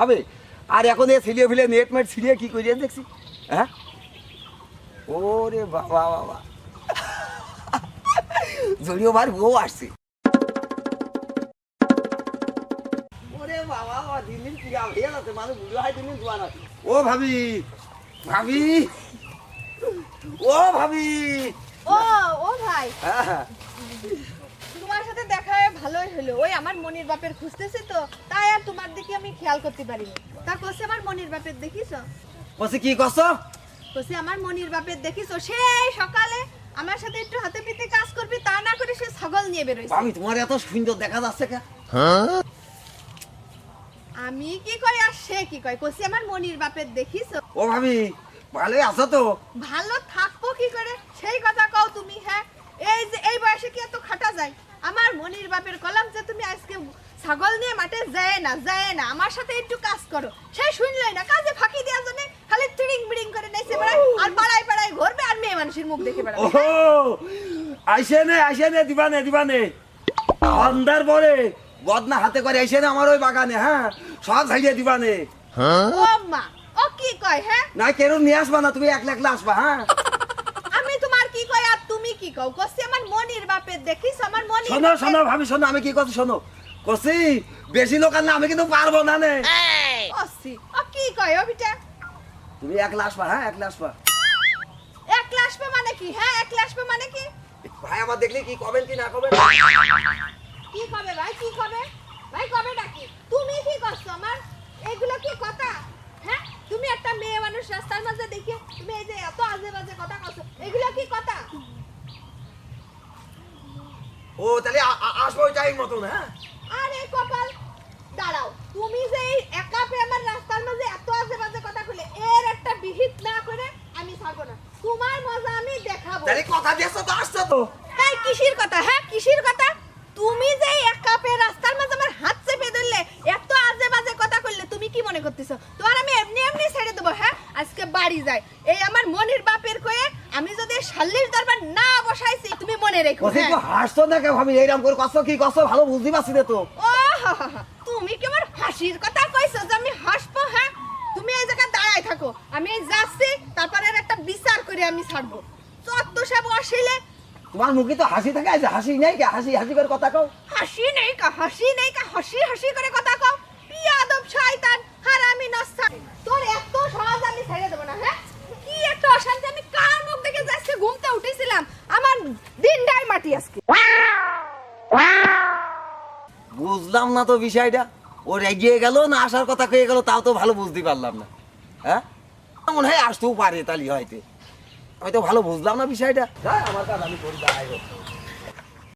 হবে। আর এখন এ ছিলিয়ে ফিলে নেট মেট ছিলিয়ে কি করিয়ে দেখছি? হ্যাঁ? ওরে বাবা বাবা জড়িয়ে ভার বউ আসছে। ওরে বাবা বাবা দিন দিন কি হয়ে যাচ্ছে মানুষ বুড়ো হয় দিন দিন জোয়ান আছে। ও ভাবি ভাবি। ও ভাবি। ও ও ভাই। হ্যাঁ হ্যাঁ তোমার সাথে দেখা হয়ে ভালোই হলো। ওই আমার মনির বাপের খুঁজতেছি তো তাই আর তোমার দিকে আমি খেয়াল করতে পারিনি। তা কোসে আমার মনির বাপের দেখিস? বলছি কি করছ কোসে আমার মনির বাপের দেখিস? সেই সকালে আমার সাথে একটু হাতে পিতে কাজ করবি তা না করে সে ছাগল নিয়ে বেরোইছে। আমি তোমার এত সুন্দর দেখা যাচ্ছে কে? আমি কি কই আর সে কি কয়? কোসে আমার মনির বাপের দেখিস? ও ভাবি ভালোই আছো তো? ভালো থাকব কি করে? সেই কথা কও তুমি হ্যাঁ? এই যে এই বয়সে কি এত খাটা যায়। আমার মনির বাপের কলাম যে তুমি আজকে ছাগল নিয়ে মাঠে যায় না যায় না। আমার সাথে একটু কাজ করো। সে শুনলই না কাজে ফাঁকি দেওয়ার জন্য খালি টিড়িং বিড়িং করে নেছে বেড়ায়। আর পাড়ায় পাড়ায় ঘুরবে আর মেয়ে মানুষের মুখ দেখে ও বেড়াবে আইসে নে আইসে নে দিবানে দিবানে সন্ধ্যার পরে বদনা হাতে করে আইসে না আমার ওই বাগানে হ্যাঁ? সব ঝাইয়ে দিবানে ও মা ও কি কয় হ্যাঁ? না কেন নিয়ে আসবা না তুমি একলা একলা আসবা হ্যাঁ আমি তোমার কি কয় আর তুমি কি কও কসি আমার মনির বাপের দেখিস আমার মনির শোনো শোনো ভাবি শোনো আমি কি করছি শোনো। কছি বেশি লোক না আমি কিন্তু পারব না নে। কসি ও কি কয় ও বিটা? তুমি একলা আসবা হ্যাঁ একলা আসবা একলা আসবে মানে কি? হ্যাঁ একলা আসবে মানে কি? ভাই আমার দেখলে কি কবেন কি না কবেন? কি কবে ভাই কি কবে? ভাই কবে ডাকি? তুমি কি করছ আমার? এগুলো কি কথা? হ্যাঁ তুমি একটা মেয়ে মানুষ রাস্তার মাঝে দেখে তুমি এই যে এত আজে বাজে কথা করছ এগুলো কি কথা? ও তাহলে আসব ওই টাইম মতন হ্যাঁ? আরে কপাল দাঁড়াও। তুমি যে এই একা পেয়ে আমার রাস্তার মাঝে এত বাজে কথা কইলে এর একটা বিহিত না করে আমি থাকব না। তোমার মজা আমি দেখাবো। তাহলে কথা দিয়েছ তো আসছো তো। তাই কিসির কথা হ্যাঁ কিসির কথা? তুমি যে এক কাপে রাস্তার মাঝে আমার হাত চেপে ধরলে এত আজে বাজে কথা করলে তুমি কি মনে করতেছো? তোমার আমি এমনি এমনি ছেড়ে দেবো হ্যাঁ? আজকে বাড়ি যাই। এই আমার মনির বাপের কয়ে আমি যদি শাল্লির দরবার না বসাইছি তুমি মনে রেখো হ্যাঁ? তো হাসছো না কে ভাবি? এইরকম করে কষ্ট কি কষ্ট ভালো বুঝতে পারছি না তো। ও তুমি কি আমার হাসির কথা কইছো যে আমি হাসবো হ্যাঁ? তুমি এই জায়গায় দাঁড়ায় থাকো। আমি যাচ্ছি তারপরে একটা বিচার করে আমি ছাড়বো। চত্ব সব অশিলে তোমার মুখে তো হাসি থাকে আছে হাসি নাই কে? হাসি হাসি করে কথা কও। হাসি নেই কা হাসি নেই কা হাসি হাসি করে কথা কও। ইয়াদব শয়তান হারামি নস্তা না তো বিষয়টা। ও রেগিয়ে গেল, না আসার কথা কয়ে গেল, তাও তো ভালো বুঝতে পারলাম না। হ্যাঁ? মনে হয় আসতেও পারে তালি হয়তো। আমি তো ভালো বুঝলাম না বিষয়টা। আমার কাজ আমি করি